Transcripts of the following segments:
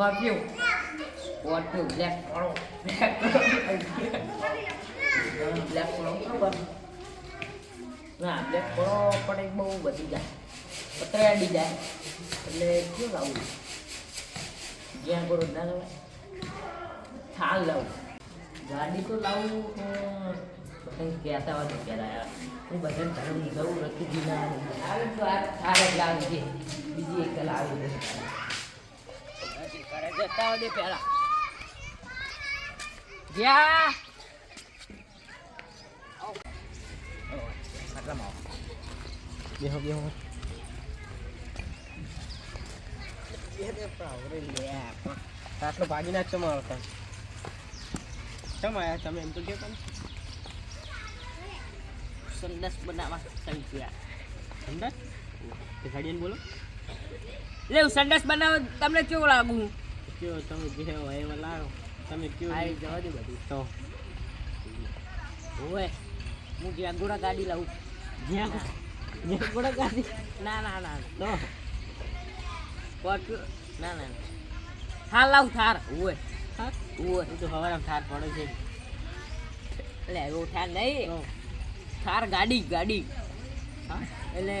Scorpio Scorpio black પડો black black પડો બરોબર. ના બ્લેક કરો પણ એક બહુ વધી જાય. પતરાડી જાય. એટલે કેવું લાવવું જ્યાં કરો ના લાવે. થાલ લાવું. ગાડી તો લાવું કંઈ કહેતા હોય તો કહેતા હું બધા ધર્મ જવું રખી દીધા આવે તો આ થાર જ લાવી છે બીજી એક લાવી દે જતા દે પહેલા જ્યાં બેહો બેહો. આટલો ભાગી નાખશો મારો તમે કેમ આયા તમે? એમ તો કે તમે સંદસ બનાવવા કઈ ગયા તે સાડીને બોલો. લે સંડસ બનાવો તમને કેવું લાગુ? કયો તમે જે હોય એમાં લાવો. તમે કયો આવી જવા દે બધું. તો. ઓએ હું જ્યાં ગોળા ગાડી લાવું. જ્યાં જ્યાં ગોળા ગાડી. ના ના ના તો. કોટ ના ના. થાર લાવું થાર. ઓએ હા ઓય. એ તો હવારમાં થાર પડે છે. એટલે એવો થાર નહીં. થાર ગાડી ગાડી. હા? એટલે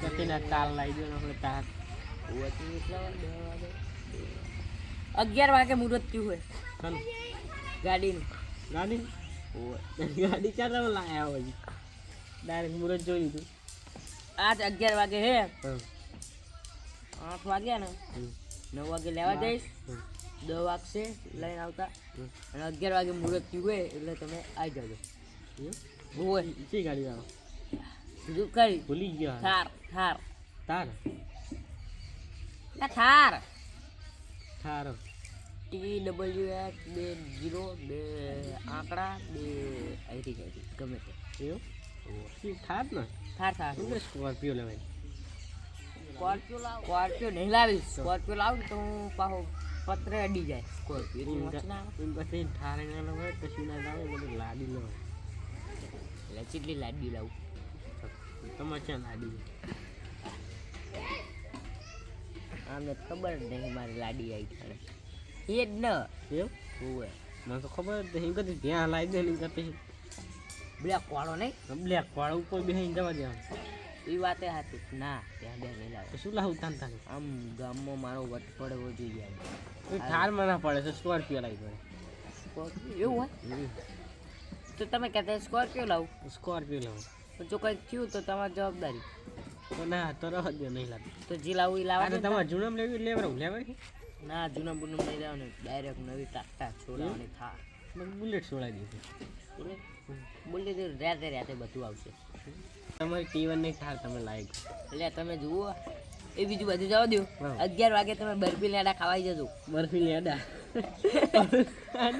કતીના તાલ લાવી દો આપણે તાર. ઓય તો એટલા વાગે અગિયાર વાગે મુહૂર્ત થયું હોય. ચાલો ગાડીનું. ગાડી? ગાડી ક્યાં તમે લાયા હોય ડાયરેક્ટ મુરત જોઈ લીધું. આજ અગિયાર વાગે હે. આઠ વાગ્યા ને. નવ વાગે લેવા જઈશ. દસ વાગશે લઈને આવતા. અને અગિયાર વાગે મુહૂર્ત થયું હોય એટલે તમે આવી જાજો. હોય. કઈ ગાડી લાવો બીજું કઈ ભૂલી ગયો. થાર થાર. થાર? ના Thar. Thar. T W H બે જીરો બે આંકડા બે આઈટી ગાડી ગમે તે. એવું? થાર ને. થાર થાર. શું સ્કોર્પિયો લેવાય? સ્કોર્પિયો લાવ. સ્કોર્પિયો નહીં લાવીશ. સ્કોર્પિયો લાવ તો હું પાહો પત્ર અડી જાય. સ્કોર્પિયો પછી થાર ના લેવાય પછી ના લાવે બધું લાડી લેવાય. એટલે ચીટલી લાડી લાવું. તમારે ક્યાં લાડી આને ખબર નહીં મારી લાડી આવી તારે એ જ ન એવું ઓવે મને તો ખબર હતી નહીં. કદી ત્યાં લાવી દે નહીં કરતી બ્લેક વાળો નહીં? બ્લેક વાળો ઉપર બેસીને જવા દેવાનું એ વાતે હતી ના ત્યાં બે નહીં લાવે તો શું લાવું તાન તાન? આમ ગામમાં મારો વટ પડવો જોઈએ એ ના પડે તો સ્કોર્પિયો લાવી પડે. સ્કોર્પિયો? એવું હોય? તો તમે કહેતા સ્કોર્પિયો લાવું. સ્કોર્પિયો લાવું. જો કંઈક થયું તો તમારી જવાબદારી. તો ના તો રહો દે નહીં લાગતું. તો જે લાવું એ લાવવા તમારે જૂનામ લેવી લેવડાવું લેવાય? ના જૂના બુનમ નહીં લેવાનું. ડાયરેક્ટ નવી ટાટા છોડાવવાની થા. બુલેટ છોડાવી દીધી બુલેટ રાતે રાતે બધું આવશે. તમારી ટી વન નહીં થાર તમે લાયક એટલે તમે જુઓ. એ બીજું બધું જવા દો અગિયાર વાગે તમે બરફી લેડા ખાવાઈ જજો. બરફી લેડા.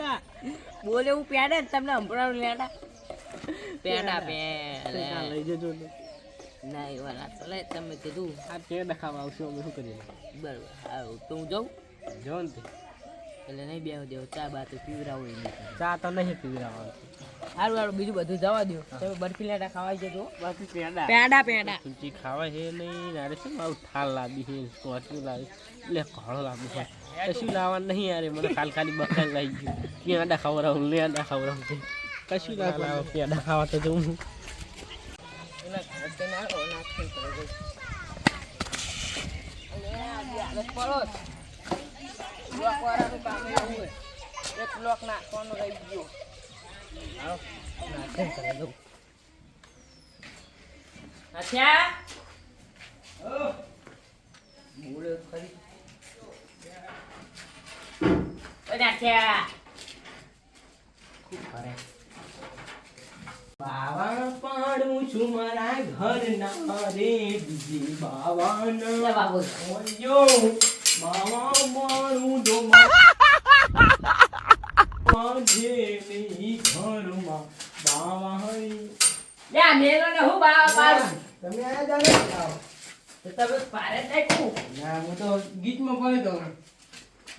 ના બોલે હું પેડા જ તમને સંભળાવું લેડા. પેડા પેડા લઈ જજો ને. ના એવા ના. તમે કીધું. આ પેડા ખાવા આવશું અમે શું કરીએ? બરાબર હા તો હું જાઉં? જો તે એટલે નહીં બેહો દેવ ચા બા તો પીવરાવું નહીં ચા તો નહીં પીવડાવવાનું. સારું સારું બીજું બધું જવા દો તમે બરફી લાડા ખાવા છે તો? બરફી પેડા. પેડા પેડા. તુલસી ખાવા છે નહીં નારે શું મારું થાલ લાવી છે? સ્કોર્પિયો લાવી? એટલે ઘણો લાવી છે. કશું લાવવાનું નહીં યાર મને કાલ ખાલી બકાલ લાવી ગયું. પેડા ખવડાવું લેડા ખવડાવું. છે કશું ના લાવો પેડા ખાવા તો જવું. હું એના ઘરે તો કામ એવું એક લોક નાખવાનો રહી ગયો. નાથ્યા? બોલે ખરી. ઓય ખૂબ કરે. બાવા પાડું છું મારા ઘર ના રે બીજી બાબુ. બાવા પાડું જો માજે ની ઘરમાં બાવા લે મેલો ને હું બા પાડું. તમે આયા જાને તો તમે પારે જ નાખ્યું. ના હું તો ગીતમાં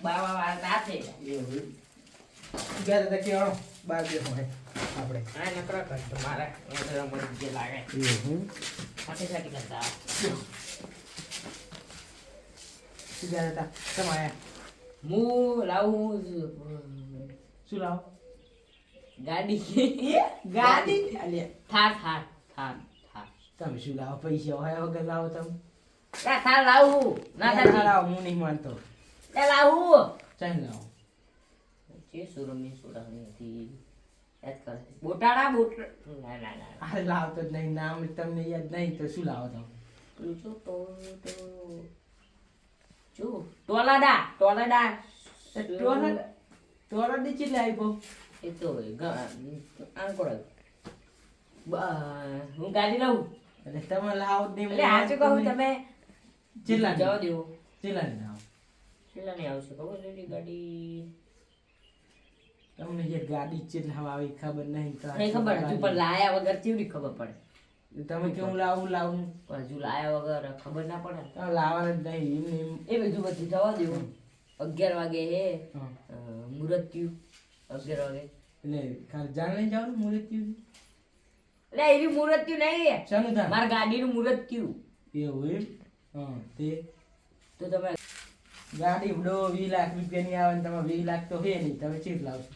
બાવા વાળા સાથે. એવું ગયા તો કેવાળો બાર બે હોય આપણે આ નકરા કરતો મારે વધારે જે લાગે એવું ફાટી ફાટી કરતા કહેતા હતા તમે આયા હું લાવું શું લાવો? ગાડી. ગાડી? અલ્યા થાર થાર થાર થાર. તમે શું લાવો? પૈસા હોય વગર લાવો તમે. એ થાર લાવું. ના ના થાતી લાવો હું નહીં માનતો. એ લાવું. ચાલ લાવો? જે સુરમની સુરમની હતી. બોટાડા બોટ ના ના ના અરે લાવતો જ નહીં. નામ તમને યાદ નહીં તો શું લાવો તમે? તો તો જો ટોલાડા ટોલાડા. ટોલા ટોલાડી દી ચીલે આપ્યો એ તો આંકોડ હું ગાડી લઉં. એટલે તમે લાવો દે એટલે સાચું કહું તમે ચેલા જવા દેવો. ચેલા ને આવો કેટલા નહીં આવશે ખબર છે ગાડી? તમને જે ગાડી ચેટલા આવી ખબર નહીં તો નહીં ખબર હજુ પણ લાયા વગર કેવી ખબર પડે. તમે કેવું લાવું લાવું. હજુ લાયા વગર ખબર ના પડે. લાવવાનું જ નહીં એમ નહીં એ બધું બધું જવા દેવું અગિયાર વાગે હે. મુહૂર્ત થયું અગિયાર વાગે. એટલે ખાલી નહીં જવાનું મુહૂર્ત એટલે એવી મુહૂર્ત થયું નહીં શાનું થાય મારા ગાડીનું મુહૂર્ત થયું એવું એમ? હા તે? તો તમે ગાડી ઉડો વીસ લાખ રૂપિયાની આવે ને તમે વીસ લાખ તો હે નહીં. તમે ચીટ લાવશો?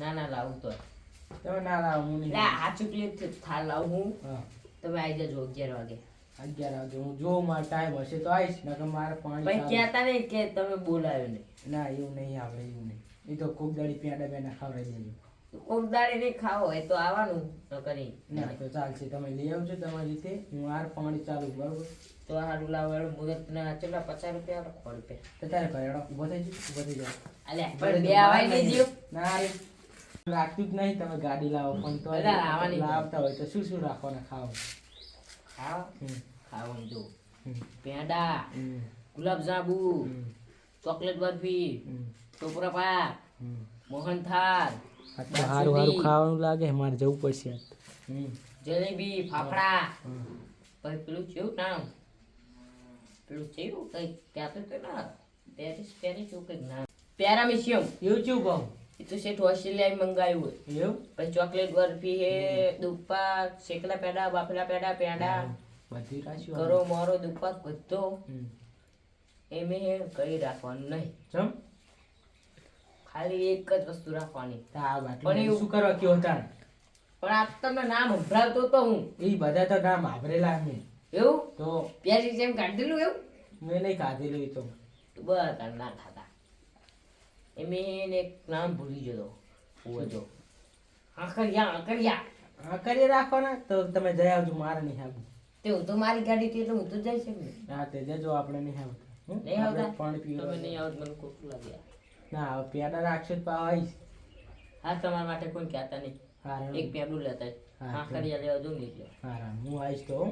ના ના લાવું તો. તમે ના લાવો હું નહીં આ ચૂકલી થાલ લાવું હું. હા. તમે આવી જજો અગિયાર વાગે. અગિયાર વાગે. હું જો મારો ટાઈમ હશે તો આવીશ નકર મારે પાણી પણ. કહેતા નહીં કે તમે બોલાવ્યો નહીં ના એવું નહીં આપણે એવું નહીં એ તો કોક દાડી પેંડા બેના ખવડાવી દેજો. કોક દાડી નહીં ખાવો એ તો આવવાનું ન કરી ના તો ચાલશે. તમે લઈ આવજો તમારી રીતે. હું આર પાણી ચાલુ બરોબર? તો હારું લાવવાનું મુહૂર્ત ના ચેલા પચાસ રૂપિયા સો રૂપિયા. તો તારે ઘરેડો ઊભો થઈ જાય ઊભો થઈ જાય અલ્યા પણ બે આવાય નહીં. જીવ. ના રે લાગતું જ નહીં તમે ગાડી લાવો પણ તો અલા, લાવતા હોય. તો શું શું રાખવાના ખાવ ખાવ ખાવાનું જો. પેંડા હમ, ગુલાબ જાંબુ હમ, ચોકલેટ બરફી ટોપરા પાક હમ. મોહન થાળ આ તો હારું હારું ખાવાનું લાગે મારે જવું પડશે જલેબી ફાફડા. પછી પેલું જેવું નામ પેલું જેવું કઈ કહેતો તો ના પેરિસ પેરિસ એવું કંઈક નામ. પેરામિશિયમ એવું ચેવું કહું એ તો શેઠ ઓસ્ટ્રેલિયા મંગાવ્યું હોય. એવું? પછી ચોકલેટ બરફી હે દુપ્પા શેકલા પેડા બાફલા પેડા પેંડા બધી રાખ્યું કરો મોરો દુપ્પા બધો. એમે હે કઈ રાખવાનું નહીં. ચમ? ખાલી એક જ વસ્તુ રાખવાની. બાટલો પણ એવું- શું કરવા કયો હતા પણ આ તમને નામ સંભળાવતો તો હું. એ બધા તો નામ વાપરેલા મેં એવું? તો? પેરિસ એમ કાઢી દીધું એવું? મેં નહીં ખાધેલું એ તો. બસ ના ખાતા એમે એને એક નામ ભૂલી ગયો હું હતો આકરિયા આકરિયા આકરિયા કરી રાખવાના? તો તમે જઈ આવજો મારે નહીં આવું તે હું તો મારી ગાડી થી એટલે હું તો જઈ શકું હા તે જજો આપણે નહીં આવતા? નહીં આવતા? આવતા પીવો તમે નહીં આવત મને કોક લાગ્યા. ના હવે પેડા રાખશો તો આવીશ હા તમારા માટે કોઈ કહેતા નહીં. હા એક પેપડું લેતા હા, આંકરિયા લેવા જો નહીં હા હા, હું આવીશ તો હો.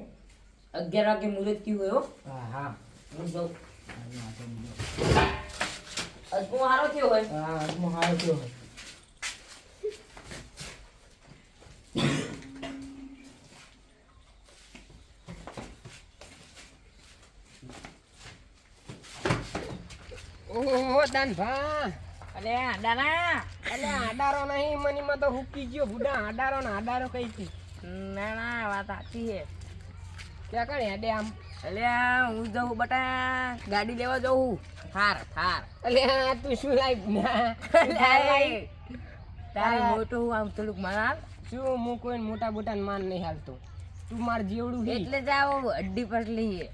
અગિયાર વાગે મુહૂર્ત કયું હોય હા. હા હું જાઉં. અજમો હારો થયો હોય. હા હું હારો થયો. ઓહો દાનભા. અલે દાના અલે આડારો નહીં મનીમાં તો હુકી ગયો બુડા. આડારો ને આડારો કઈ થી ના ના વાત સાચી છે. ક્યાં કણે હેડે આમ અલે હું જઉં બટા ગાડી લેવા જઉં. થાર થાર. અલ્યા તું શું લાઈ ના તારે મોટું હું આમ થોડુંક માર શું હું કોઈ મોટા બોટા માન નહીં હાલતો. તું માર જેવડું એટલે જાઓ અડ્ડી પટલી લઈએ.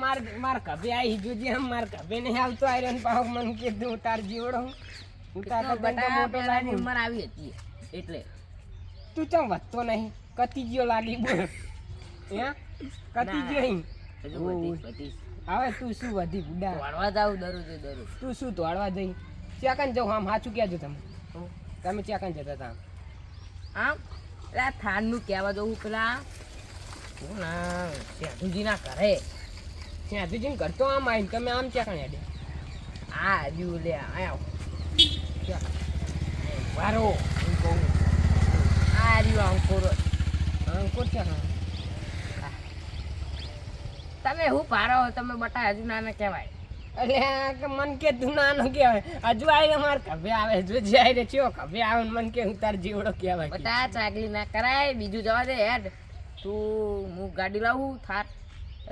માર માર કભે આવી જોજે આમ માર કભે નહીં આવતો આયરન પાવ મન કે તું તાર જેવડો હું. તાર બટા મોટો લાગુ. ઉંમર આવી હતી એટલે. તું ચમ વધતો નહીં? કતી ગયો લાગી બોલ. હે? કતી. ગયો હવે તું શું વધી બુડા વાળવા જાઉં દરરોજ દરરોજ તું શું તોડવા જઈ? ચાકન જાઉં આમ સાચું કહેજો તમે. તમે ચાકન જતા હતા. આમ? પેલા થાનનું કહેવા જવું પેલા શું ના સેઠુજીના ઘરે. હજુ કરતો આમ આવીને તમે આમ ચાકણ હેડે. આ હજુ લે આયો. વારો. હું કહું. આ રહ્યો અંકુર કોટ ચાકણ તમે હું પારો તમે બટા હજુ નાના કહેવાય. એટલે મન કે તું નાનો કહેવાય. હજુ આવીને માર કભે આવે જો જાય ચિયો કભે આવે મન કે હું તાર જીવડો કહેવાય. બટા ચાગલી ના કરાય બીજું જવા દે હેડ. તું હું ગાડી લાવું થાર.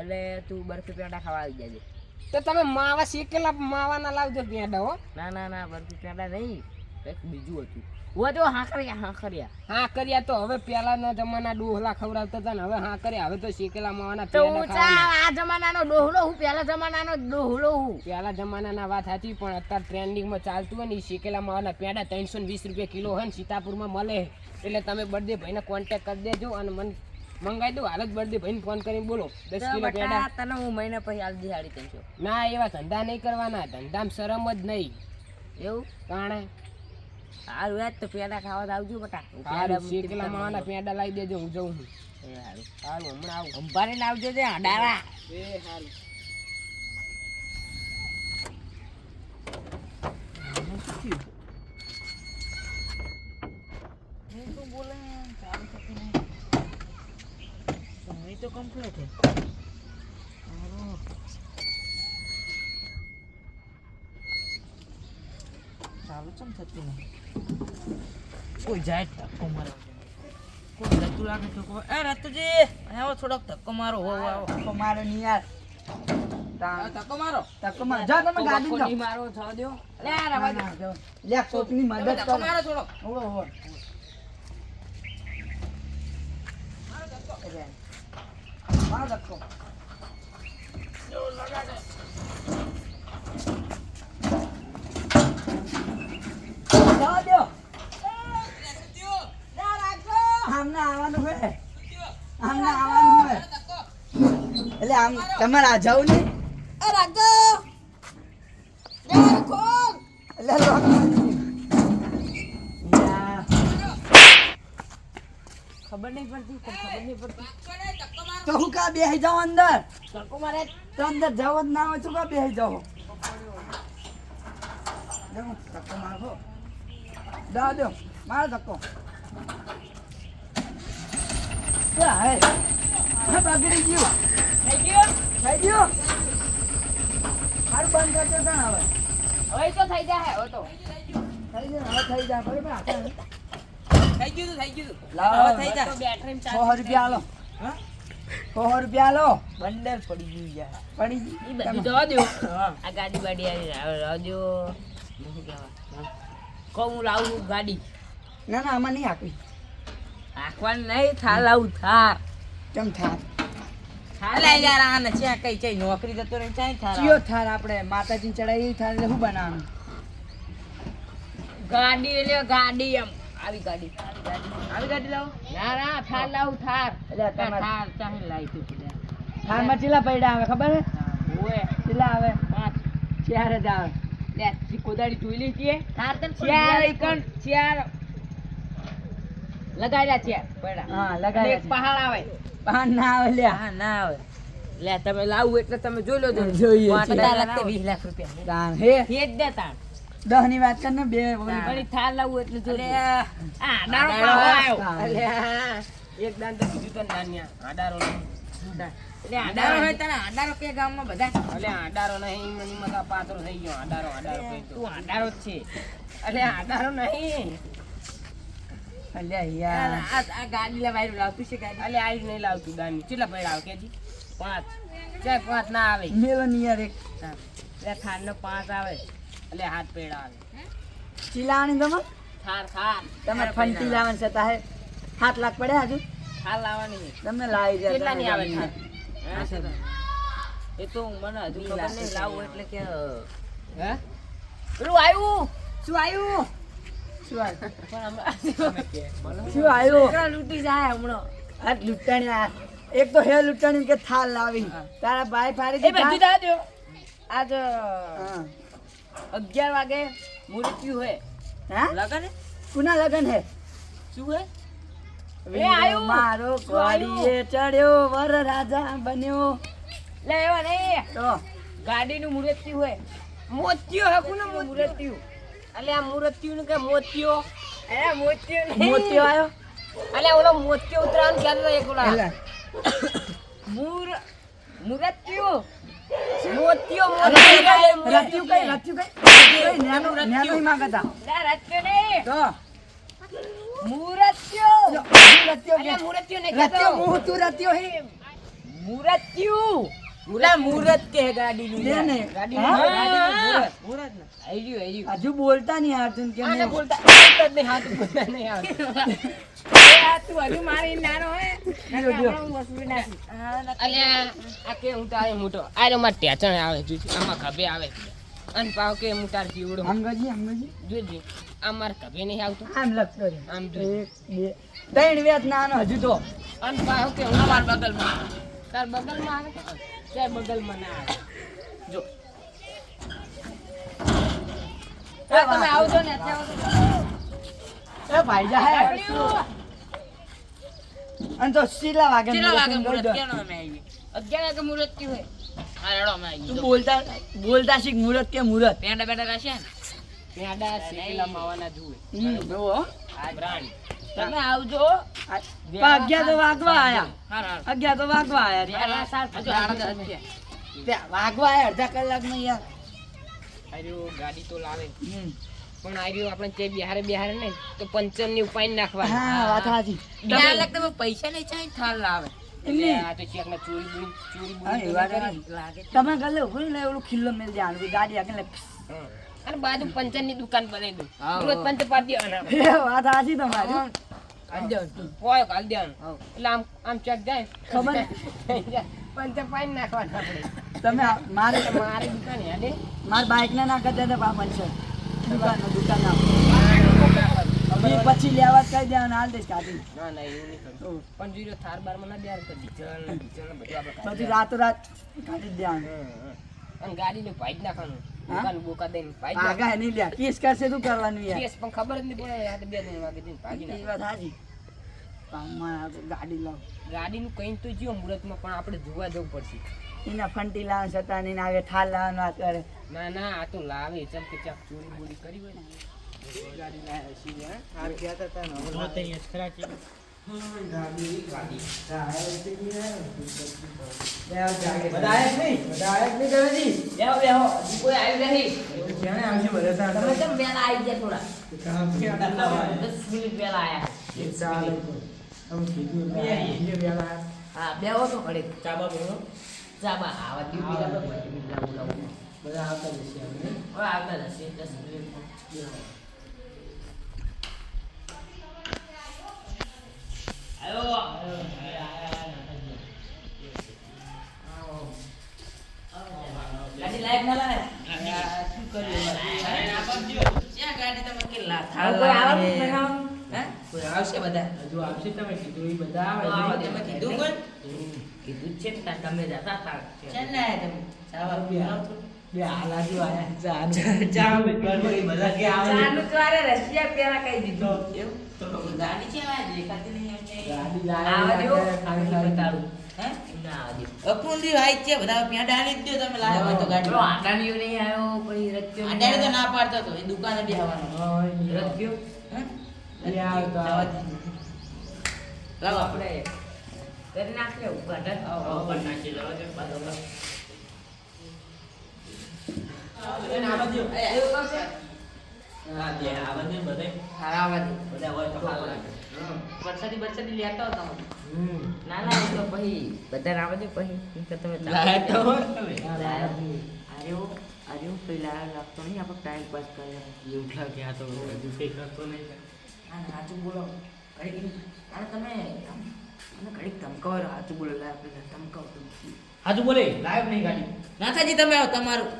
એટલે તું બરફી પેંડા ખાવા આવી જજે. તો તમે માવા શેકેલા માવાના લાવજો પેંડા હો ના ના ના બરફી પેંડા નહીં. કંઈક બીજું હતું. હું જો હાંકરિયા. હાંકરિયા તો હવે પેલાના જમાના ડોહલા ખવડાવતા હતા ને હવે હા કર્યા હવે તો શેકેલા માવાના તો આ જમાનાનો ડોહલો હું પેલા જમાનાનો ડોહલો હું. પેલા જમાનાના વાત હતી પણ અત્યારે ટ્રેન્ડિંગમાં ચાલતું હોય ને શેકેલા માવાના પેડા ત્રણસો વીસ રૂપિયા કિલો હોય ને સીતાપુરમાં મળે. એટલે તમે બર્થડે ભાઈને કોન્ટેક્ટ કરી દેજો અને મને મંગાઈ દો. હાલ જ બર્થડે ભાઈને ફોન કરીને બોલો. દસ તો કિલો પેડા. તને હું મહિના પછી આલ દિહાડી ત્રણસો ના એવા ધંધા નહીં કરવાના. ધંધામાં શરમ જ નહીં. એવું? કારણે સારું તો પેંડા ખાવા આવજો બટા. શેકેલા માવાના પેંડા લાવી દેજો હું જઉં છું. હારું હમણાં આવું. અંબારીને લાવજો તે અડારા એ હારું. તો કમ્પ્લીટ હે. ચાલુ ચમ થતું નહીં કોઈ જાય ધક્કો મારો કોઈ રતુ લાગે ધક્કો એ રતુજી આવો થોડોક ધક્કો મારો હો આવો. ધક્કો મારો નહીં યાર. ધક્કો મારો. ધક્કો મારો. જાઓ તમે ગાડી મારો લે રવા દો. લે મદદ ધક્કો કરો. મારો થોડો ઓહો, ઓહો. મારો ધક્કો દ્યો. આમને આવવાનું હોય? આમને આવવાનું હોય? એટલે આમ તમારે આ જવું. યા. ખબર નહીં પડતી ખબર નહીં પડતી. તો હું કા બેસી જાઉં અંદર? તકો મારે તો અંદર જવો જ ના હોય તો કા બેસી જાઓ ધક્કો મારો દા દો મારો ધક્કો. બગડી ગયું ગયો ગયું બંધ કરજો તને હવે હવે તો થઈ જાય થઈ જાય હવે ગયું ગયું રૂપિયા આલો સો રૂપિયા આલો બંડલ પડી ગયું યાર પડી. બધું જવા દો આ ગાડી બાડી આવી કહેવાય કહું લાવું ગાડી ના ના, આમાં નહીં આપી આખવાનું નહીં થાર લાવું થાર કેમ થાર અલે યાર આને જ્યાં કઈ કઈ નોકરી જતો રહે ત્યાં થાર ચિયો થાર આપણે? માતાજી ચડાવી થાર એટલે શું બનાવવાનું? ગાડી એટલે ગાડી એમ. આવી ગાડી. આવી ગાડી લાવો. ના ના થાર લાવું થાર. એટલે થાર ચાહે લાવી તું પેલા. થારમાં ચેલા પૈડા આવે ખબર હે? ઓએ ચેલા આવે. પાંચ. ચાર જ આવે. લે કોદાળી જોઈ લીધી છે થાર તને ચાર ચાર એકણ ચાર લગાડ્યા છે. હા લગાડ્યા પહાડ આવે. પહાડ ના આવે લ્યા. હા ના આવે. લે તમે લાવું એટલે તમે જોઈ લો જોઈએ. વીસ લાખ રૂપિયા. તાન હે? એ જ દે તાણ. દહની વાત કર ને બે વળી થાર લાવું એટલે જો આ. દાડો દાડો આવ્યો. એક દાન તો બીજું તો નાન્યા આડારો નહીં. એટલે આડારો હોય તને આડારો કે ગામમાં બધા? એટલે આડારો નહીં મને મગા પાત્રો થઈ ગયો. આડારો આડારો તું આડારો જ છે. એટલે આડારો નહીં. અલ્યા યાર આ- આ ગાડી લેવાય લાવતું છે ગાડી. અલે આઈ નહીં લાવતું દાની કેટલા પૈડા આવે કેજી? પાંચ. ચાર પાંચ ના આવે. મેલો યાર એક. એટલે પાંચ આવે. અલે હાથ પૈડા આવે. ચીલાવાની તમે થાર થાર તમે ફંટી લાવવાની છે તાહે. સાત લાખ પડ્યા હજુ? થાર લાવવાની. તમને લાવી જાય કેટલા ની આવે તમે થાર એ તો મને હજુ ખબર નહીં લાવું એટલે કે હે? પેલું આવ્યું શું આવ્યું શું આવ્યું? પણ હમણાં શું આવ્યું છોકરા લૂંટી જાય હમણાં. આ લૂંટાણી એક તો હે લૂંટાણી કે થાલ લાવી તારા ભાઈ ફાડી એ બધું? દો. આજ અગિયાર વાગે મૃત્યુ હોય હા? લગન? હે? કુના લગન હે? શું હે? મારો શું ચડ્યો વર રાજા બન્યો. લે એવા નહીં. તો? ગાડીનું મૃત્યુ હોય મોતિયો હે કોનું મૃત્યુ અલે આ મૃત્યુ નું કે મોતિયો અરે મોતિયો મોતિયો આવ્યો અલે ઓલો મોતિયો ઉતરાવાનું કહેતો એક ઓલા. મૂર મુર મૃત્યુ મોતિયો રત્યુ કઈ રત્યુ કઈ નેનો નેનો માંગતા. ના રત્યુ નહીં. તો. મુરત્યો જો, હું રત્યો અલે કે મુરત્યો નહીં રત્યો કહેતો. હું તું રત્યો હે. મુરત્યુ હજુ બોલતા નહીં આવતું કે બોલતા. આવડતું જ નહીં, હાથું બોલતા નહીં આવડતું. એ આ તું હજુ મારી નાનો હે? જો, જો. અલ્યા, આ કે હું તારે મોટો. આ મારે ટેચણ આવે આમાં ખભે આવે. અને પાવ કે હું તાર જીવડો. અંગજી અંગજી. જોજો. આ માર ખભે નહીં આવતો. આમ લખતો રહે. આમ જો એક બે. ત્રણ વેત નાનો હજુ તો. અને પાવ કે હું માર બગલમાં. તાર બગલમાં આવે તે બગલમાં ના જો. તમે આવજો ને એ ભાઈ જા હે અને તો શીલા વાગે કેટલા વાગે મુરત કેનો અમે આવી અગિયાર વાગે મુરત કી હોય. હા રેડો અમે આવી બોલતા બોલતા શીખ મુરત કે મુરત? પેંડા બેંડા રાખ્યા પેંડા શેકેલા માવાના જુએ. હમ, આ બ્રાન્ડ. તમે આવજો. અગિયાર તો વાગવા આયા. હા હા. અગિયાર તો વાગવા આયા વાગવા આયા અડધા કલાકમાં યાર. આર્યો ગાડી તો લાવે. પણ આર્યો આપણે તે બિહારે બિહારે ને તો પંચરની ઉપાય નાખવા હા વાત સાચી. ત્યાં લગ તમે પૈસા નહીં ચાઈ થાળ લાવે. એટલે આ તો ચેક ના ચોરી બોરી ચોરી હા, બોરી એ તો વાત ના સાચી. કરી. લાગે તમે ગલે ઉભું ને એવડું ખિલ્લો મેલ જાણ ગાડી આગળ. અને બાજુ પંચરની દુકાન બનાવી દઉં. રોજ હા. પંચ પાડી વાત સાચી તમારી. એટલે આમ આમ ચેક જાય. ખબર? પંચર પાડી નાખવાના આપણે તમે મારે મારી દુકાન યાદે મારા બાઇક ના નાખા દુકાન દુકાન ના પછી લેવા જ કહી દેવાના હાલ દઈશ કાઢી ના ના એવું નહીં પણ જીરો થાર બારમાં ના દેવાનું તો ડીઝલ ડીઝલ બધું આપણે રાતો રાત કાઢી જ દેવાનું. અને ગાડીને ભાઈ જ નાખવાનું? દુકાન બોકા દઈને ભાઈ જ આગા નહીં લ્યા. કેસ કરશે શું કરવાનું યાર? કેસ પણ ખબર જ નહીં પડે યાર બે દિન વાગે જઈને ભાગી નાખે. વાત સાચી આ ગાડી લાવ. ગાડીનું કઈ તો જીવો મુહૂર્તમાં પણ આપણે જોવા જવું પડશે. એના ફંટી લાવવાનું છતાં એને આગળ ઠાલ લાવવાનું વાત કરે. ના ના આ તો લાવે ચમ કે ચાક ચોરી બોરી કરી હોય ને. ગાડી લાવે છે હા? ગયા હતા બેહો તો ઘડીક ચાબા ચાબા આવા દીવ બીજા તો પછી હવે આવતા જશે દસ મિનિટ તમે બધા? તમે કીધું છે. ને તમે જતા તાર છે ને તમે ચાવા પીવડાવો તો. ચાનું તો અરે રશિયા પેલા કહી દીધું. એવું છે. આવા આવા. અપુંડી વાઈટ છે બધા ત્યાં ડાલી જ દો તમે લાવ્યા હોય તો ગાડી આટાણીયો નહીં આવ્યો પછી રત્યો નહીં તો ના પાડતો તો એ દુકાને બેહવાનો રત્યો હે? દે. લાવો આપણે કરી નાખીએ ઉદ્ઘાટન. કરી નાખીએ, જવા દે, બાજુ પર. એ, એવું કરશે? હા, આવવા દે. વરસાદી લેતા. ના ના એ તો પછી. બધાને આવવા દે પછી? તમે લાયા. આર્યો આર્યો લાગતો નહીં આપણે ટાઈમ પાસ કરીએ હા સાચું બોલો. ઘડીક અને તમે મને ઘડીક ધમકાવો સાચું બોલો લાઈવ આપણે ધમકાવો ધમકી. હાજુ બોલે લાઈવ નહીં ગાડી? નાથાજી તમે આવો તમારું.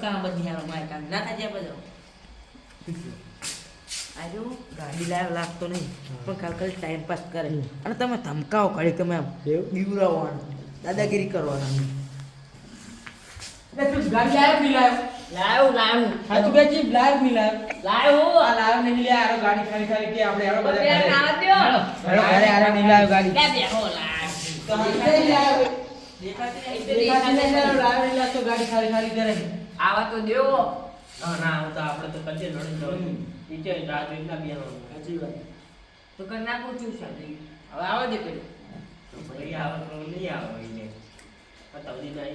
કામ બધી મારે કામ. નાથાજી આ બાજુ આવો. આર્યો ગાડી લાવ લાગતો નહીં. પણ કાલ ખાલી ટાઈમ પાસ કરે. અને તમે ધમકાવો ઘડીક તમે આમ. બીવરાવવાનું દાદાગીરી કરવાના. ગાડી લાવ્યો નહીં લાવ્યો લાયો કે નહીં લાયો આ લાવ્યો નહીં લે આરો ગાડી ખાલી ખાલી કે આપણે આરો બધા ઘરે. આવા ઘરે આરો નહીં લાવ્યો ગાડી. લે બેહો લાય. તો દેવો લાવ્યો. દેખાતી નહીં, દેખાતી નહીં દેખાતી લાવ્યો, લાવ્યો નહીં ગાડી ખાલી ખાલી કરે આવા તો દ્યો. ના હું તો આપણે તો કરજે નડી જવાનું. નીચે રાત એટલા બેહવાનું. સાચી વાત તો કરી નાખું છું શાદી. હવે આવો દે પેલું. ભાઈ આવે તો નહીં આવે એને. આ તવડી વાર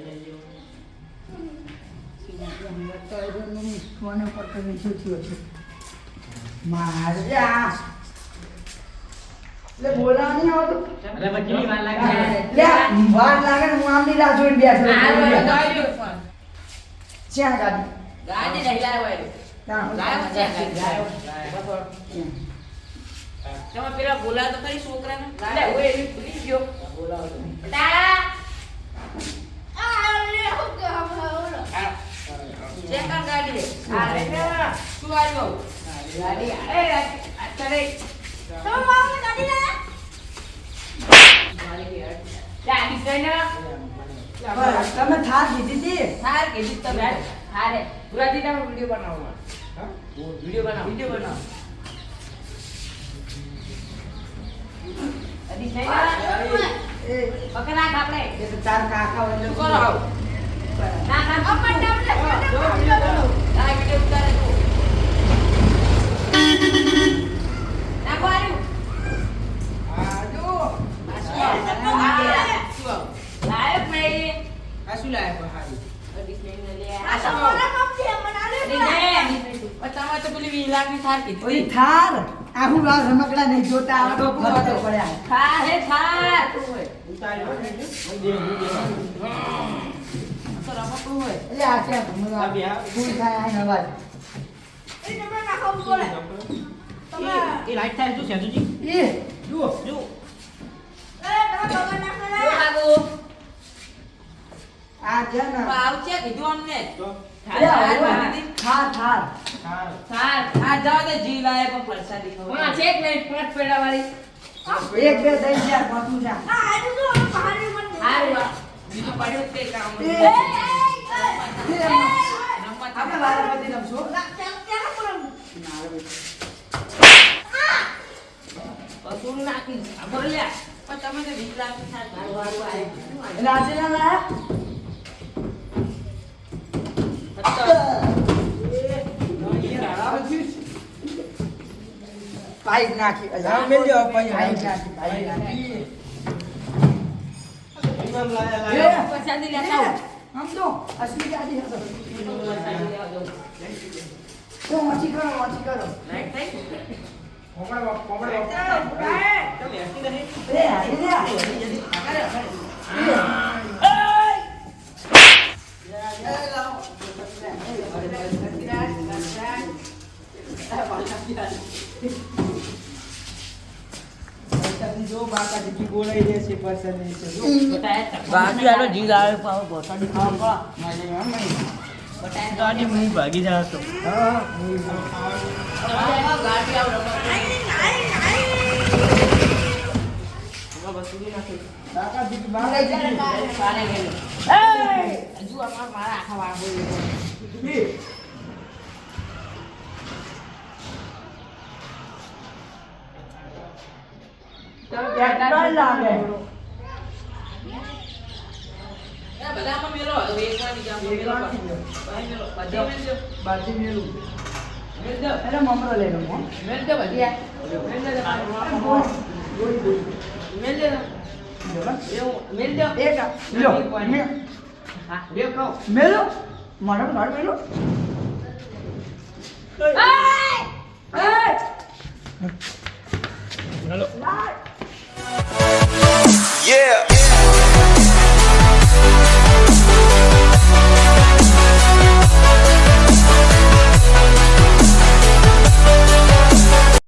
લાગે. હું આમની રાહ જોઈને બેઠો આ છું. ગાડી નહીં લાવ્યો એ. લાવ્યો છે. તમે પેલા બોલા તો ખરી છોકરાને? લે, હું એની ભૂલી ગયો. બેટા! ચેક કર ગાડી આ રે શું આવ્યું? ગાડી એ અત્યારે ગાડી. ગાડી ને? તમે થાક કીધી હતી થાર કીધી તમે. થારે. ગુરાજી તમે વીડિયો બનાવો વીડિયો બનાવો. વીડિયો બનાવો. તાર કાકા હોય શું એટલે કરો આવું? નાખ, નાખ. આ વીડિયો ઉતારે તો. નાખો આર્યું. આ શું આવું? લાયક નહીં. અડી છે ને લે. આ શું આવું? અડી નહીં. પણ તમે તો પેલી વીસ લાખની થાર. આ હું આ રમકડા નહીં જોતા આ તો ફરતો પડ્યા. થાર હે થાર. તો રમકડું હોય. એટલે આ ભમરા. ફૂલ થાય આ નવાજ એ લાઈટ થાય શું સેતુજી એ. જુઓ જુઓ. જો આગુ. આ છે ને. આવું છે કીધું અમને. બોલ્યા. પણ તમે તો વીસ? એટલે આજે ના લાયા પાઇપ નાખી હા મેલ જો પાઇપ નાખી. પાઇપ નાખી. એ, પ્રસાદી લેતા આવો. આમ તો અસલી ગાડી હતો. તો વાંચી કરો વાંચી કરો. લાઈટ થઈ? એ હાલી લે બાકી આનો જીવ આવે પાવ બોટાડી ખાવા. ગાડી હું ભાગી જાય તો. ગાડી આવ રમવા. હજુ અમાર મારા આખા વાળ મેલો. હવે એકવાની જામ મેલો. ભાઈ મેલો. બધે મેલજો Yeah.